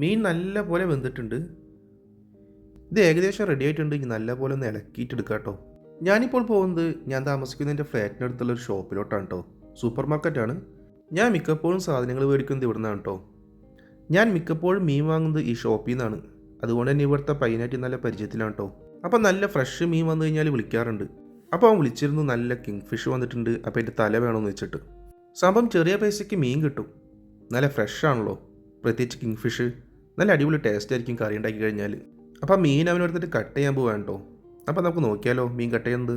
മീൻ നല്ല പോലെ വെന്തിട്ടുണ്ട്. ഇത് ഏകദേശം റെഡി ആയിട്ടുണ്ട്. ഇനി നല്ല പോലെ ഒന്ന് ഇളക്കിയിട്ടെടുക്കുക കേട്ടോ ഞാനിപ്പോൾ പോകുന്നത് ഞാൻ താമസിക്കുന്ന എന്റെ ഫ്ലാറ്റിനടുത്തുള്ള ഒരു ഷോപ്പിലോട്ടാണ് കേട്ടോ സൂപ്പർ മാർക്കറ്റാണ് ഞാൻ മിക്കപ്പോഴും സാധനങ്ങൾ മേടിക്കുന്നത് ഇവിടെ നിന്നാണ് കേട്ടോ ഞാൻ മിക്കപ്പോഴും മീൻ വാങ്ങുന്നത് ഈ ഷോപ്പിൽ നിന്നാണ്. അതുകൊണ്ട് തന്നെ ഇവിടുത്തെ പൈനായിട്ട് നല്ല പരിചയത്തിലാണ് കേട്ടോ അപ്പം നല്ല ഫ്രഷ് മീൻ വന്നു കഴിഞ്ഞാൽ വിളിക്കാറുണ്ട്. അപ്പോൾ അവൻ വിളിച്ചിരുന്നു നല്ല കിങ് ഫിഷ് വന്നിട്ടുണ്ട്. അപ്പോൾ എന്റെ തല വേണമെന്ന് വെച്ചിട്ട്. സംഭവം ചെറിയ പൈസയ്ക്ക് മീൻ കിട്ടും. നല്ല ഫ്രഷ് ആണല്ലോ. പ്രത്യേകിച്ച് കിങ് ഫിഷ് നല്ല അടിപൊളി ടേസ്റ്റ് ആയിരിക്കും കറി ഉണ്ടാക്കി കഴിഞ്ഞാൽ അപ്പോൾ ആ മീൻ അവനെടുത്തിട്ട് കട്ട് ചെയ്യാൻ പോവാൻ കേട്ടോ അപ്പോൾ നമുക്ക് നോക്കിയാലോ മീൻ കട്ട് ചെയ്യുന്നത്?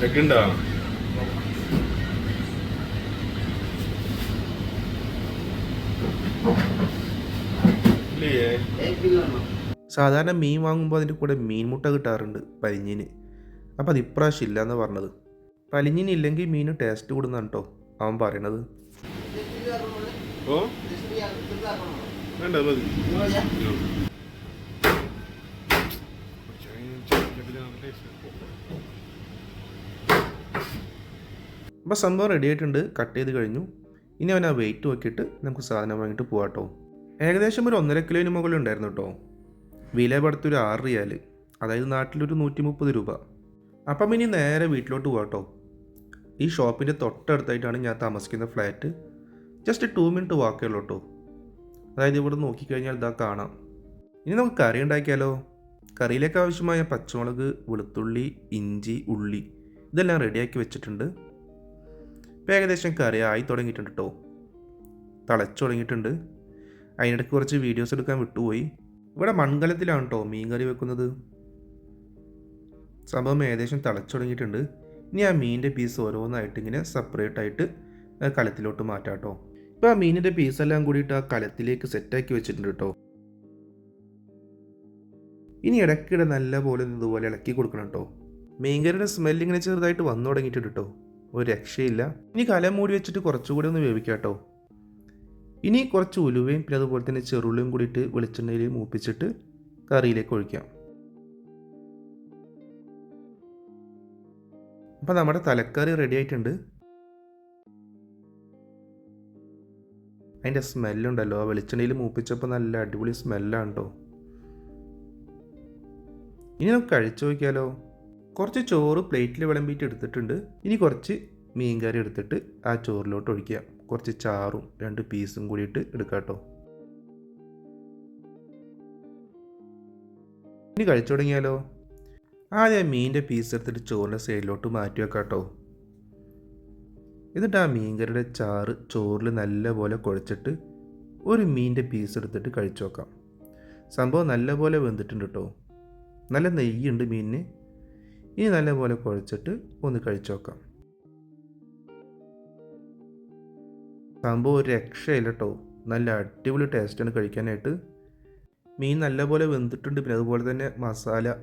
ചെക്കുണ്ടോ ഇല്ലേ? സാധാരണ മീൻ വാങ്ങുമ്പോൾ അതിന്റെ കൂടെ മീൻമുട്ട കിട്ടാറുണ്ട് പലിഞ്ഞിന് അപ്പോൾ അത് ഇപ്രാവശ്യം ഇല്ല എന്ന് പറഞ്ഞത്. പലിഞ്ഞിന് ഇല്ലെങ്കിൽ മീൻ ടേസ്റ്റ് കൂടുന്നതാണ് കേട്ടോ അവൻ പറയണത്. അപ്പോൾ സംഭവം റെഡി ആയിട്ടുണ്ട്. കട്ട് ചെയ്ത് കഴിഞ്ഞു. ഇനി അവൻ ആ വെയിറ്റ് നോക്കിയിട്ട് നമുക്ക് സാധനം വാങ്ങിയിട്ട് പോകാം കേട്ടോ ഏകദേശം ഒരു ഒന്നര കിലോയിന് മുകളിൽ ഉണ്ടായിരുന്നു കേട്ടോ വില പടുത്തൊരു ആറ് റിയാൽ അതായത് നാട്ടിലൊരു നൂറ്റി മുപ്പത് രൂപ. അപ്പം ഇനി നേരെ വീട്ടിലോട്ട് പോവാം കേട്ടോ ഈ ഷോപ്പിന്റെ തൊട്ടടുത്തായിട്ടാണ് ഞാൻ താമസിക്കുന്ന ഫ്ലാറ്റ്. ജസ്റ്റ് ടു മിനിറ്റ് വാക്കേ ഉള്ളൂ കേട്ടോ അതായത് ഇവിടെ നോക്കിക്കഴിഞ്ഞാൽ ഇതാ കാണാം. ഇനി നമുക്ക് കറി ഉണ്ടാക്കിയാലോ? കറിയിലേക്ക് ആവശ്യമായ പച്ചമുളക് വെളുത്തുള്ളി ഇഞ്ചി ഉള്ളി ഇതെല്ലാം റെഡിയാക്കി വെച്ചിട്ടുണ്ട്. ഇപ്പം ഏകദേശം കറി ആയി തുടങ്ങിയിട്ടുണ്ട് കേട്ടോ തിളച്ചു തുടങ്ങിയിട്ടുണ്ട്. അതിനിടയ്ക്ക് കുറച്ച് വീഡിയോസ് എടുക്കാൻ വിട്ടുപോയി. ഇവിടെ മൺകലത്തിലാണ് കേട്ടോ മീൻ കറി വെക്കുന്നത്. സംഭവം ഏകദേശം തിളച്ചു തുടങ്ങിയിട്ടുണ്ട്. ഇനി ആ മീനിന്റെ പീസ് ഓരോന്നായിട്ട് ഇങ്ങനെ സെപ്പറേറ്റ് ആയിട്ട് കലത്തിലോട്ട് മാറ്റാം കേട്ടോ ഇപ്പോൾ ആ മീനിന്റെ പീസെല്ലാം കൂടിയിട്ട് ആ കലത്തിലേക്ക് സെറ്റാക്കി വെച്ചിട്ടുണ്ട് കേട്ടോ ഇനി ഇടയ്ക്കിടെ നല്ല പോലെ ഇതുപോലെ ഇളക്കി കൊടുക്കണം കേട്ടോ മീൻകറിയുടെ സ്മെല്ല് ഇങ്ങനെ ചെറുതായിട്ട് വന്നു തുടങ്ങിയിട്ടുണ്ട് കേട്ടോ ഒരു രക്ഷയില്ല. ഇനി കലം മൂടി വെച്ചിട്ട് കുറച്ചുകൂടി ഒന്ന് വേവിക്കാം കേട്ടോ ഇനി കുറച്ച് ഉലുവയും പിന്നെ അതുപോലെ തന്നെ ചെറുള്ളിയും കൂടിയിട്ട് വെളിച്ചെണ്ണയിൽ മൂപ്പിച്ചിട്ട് കറിയിലേക്ക് ഒഴിക്കാം. അപ്പം നമ്മുടെ തലക്കറി റെഡി ആയിട്ടുണ്ട്. അതിന്റെ സ്മെല്ലുണ്ടല്ലോ ആ വെളിച്ചെണ്ണയിൽ മൂപ്പിച്ചപ്പോൾ നല്ല അടിപൊളി സ്മെല്ലാണ് കേട്ടോ ഇനി നമുക്ക് കഴിച്ചു നോക്കിയാലോ? കുറച്ച് ചോറ് പ്ലേറ്റിൽ വിളമ്പിയിട്ട് എടുത്തിട്ടുണ്ട്. ഇനി കുറച്ച് മീൻകറി എടുത്തിട്ട് ആ ചോറിലോട്ട് ഒഴിക്കുക. കുറച്ച് ചാറും രണ്ട് പീസും കൂടിയിട്ട് എടുക്കാം കേട്ടോ. ഇനി കഴിച്ചു തുടങ്ങിയാലോ? ആദ്യം മീനിന്റെ പീസ് എടുത്തിട്ട് ചോറിന്റെ സൈഡിലോട്ട് മാറ്റി വെക്കാം കേട്ടോ. എന്നിട്ട് ആ മീൻകറിയുടെ ചാറ് ചോറിൽ നല്ലപോലെ കുഴച്ചിട്ട് ഒരു മീന്റെ പീസ് എടുത്തിട്ട് കഴിച്ചു നോക്കാം സംഭവം നല്ലപോലെ വെന്തിട്ടുണ്ട് കേട്ടോ. നല്ല നെയ്യുണ്ട് മീനിന്. ഇനി നല്ലപോലെ കുഴച്ചിട്ട് ഒന്ന് കഴിച്ചു നോക്കാം സംഭവം ഒരു രക്ഷയില്ല കേട്ടോ. നല്ല അടിപൊളി ടേസ്റ്റാണ് കഴിക്കാനായിട്ട്. മീൻ നല്ലപോലെ വെന്തിട്ടുണ്ട്. പിന്നെ അതുപോലെ തന്നെ മസാല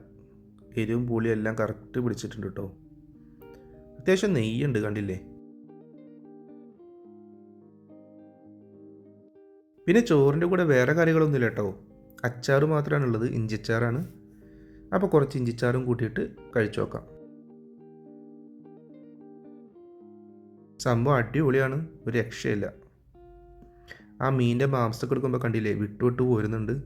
എരിവും പുളിയും എല്ലാം കറക്റ്റ് പിടിച്ചിട്ടുണ്ട് കേട്ടോ. അത്യാവശ്യം നെയ്യുണ്ട് കണ്ടില്ലേ? പിന്നെ ചോറിന്റെ കൂടെ വേറെ കറികളൊന്നുമില്ല കേട്ടോ. അച്ചാറ് മാത്രമാണുള്ളത്. ഇഞ്ചിച്ചാറാണ്. അപ്പോൾ കുറച്ച് ഇഞ്ചിച്ചാറും കൂട്ടിയിട്ട് കഴിച്ചു നോക്കാം. സംഭവം അടിപൊളിയാണ്. ഒരു രക്ഷയില്ല. ആ മീനിന്റെ മാംസം എടുക്കുമ്പോൾ കണ്ടില്ലേ വിട്ടു വിട്ടു പോരുന്നുണ്ട്.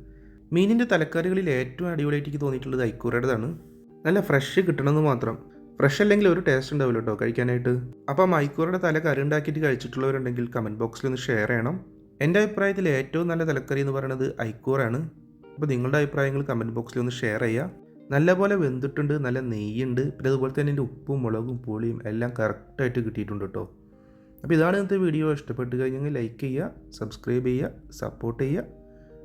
മീനിന്റെ തലക്കറികളിൽ ഏറ്റവും അടിപൊളിയായിട്ട് എനിക്ക് തോന്നിയിട്ടുള്ളത് ഐക്കൂറയുടേതാണ്. നല്ല ഫ്രഷ് കിട്ടണമെന്ന് മാത്രം. ഫ്രഷ് അല്ലെങ്കിൽ ഒരു ടേസ്റ്റ് ഉണ്ടാവില്ല കേട്ടോ കഴിക്കാനായിട്ട്. അപ്പം ഐക്കൂറയുടെ തല കറി ഉണ്ടാക്കിയിട്ട് കഴിച്ചിട്ടുള്ളവരുണ്ടെങ്കിൽ കമന്റ് ബോക്സിൽ ഒന്ന് ഷെയർ ചെയ്യണം. എന്റെ അഭിപ്രായത്തിൽ ഏറ്റവും നല്ല തലക്കറി എന്ന് പറയുന്നത് ഐക്കൂറാണ്. അപ്പോൾ നിങ്ങളുടെ അഭിപ്രായങ്ങൾ കമന്റ് ബോക്സിൽ ഒന്ന് ഷെയർ ചെയ്യുക. നല്ലപോലെ വെന്തിട്ടുണ്ട് നല്ല നെയ്യുണ്ട്. പിന്നെ അതുപോലെ തന്നെ എന്റെ ഉപ്പും മുളകും പുളിയും എല്ലാം കറക്റ്റായിട്ട് കിട്ടിയിട്ടുണ്ട് കേട്ടോ. അപ്പോൾ ഇതാണ് ഇന്നത്തെ വീഡിയോ. ഇഷ്ടപ്പെട്ട് കഴിഞ്ഞെങ്കിൽ ലൈക്ക് ചെയ്യുക സബ്സ്ക്രൈബ് ചെയ്യുക സപ്പോർട്ട് ചെയ്യുക.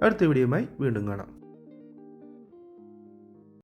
അടുത്ത വീഡിയോയുമായി വീണ്ടും കാണാം.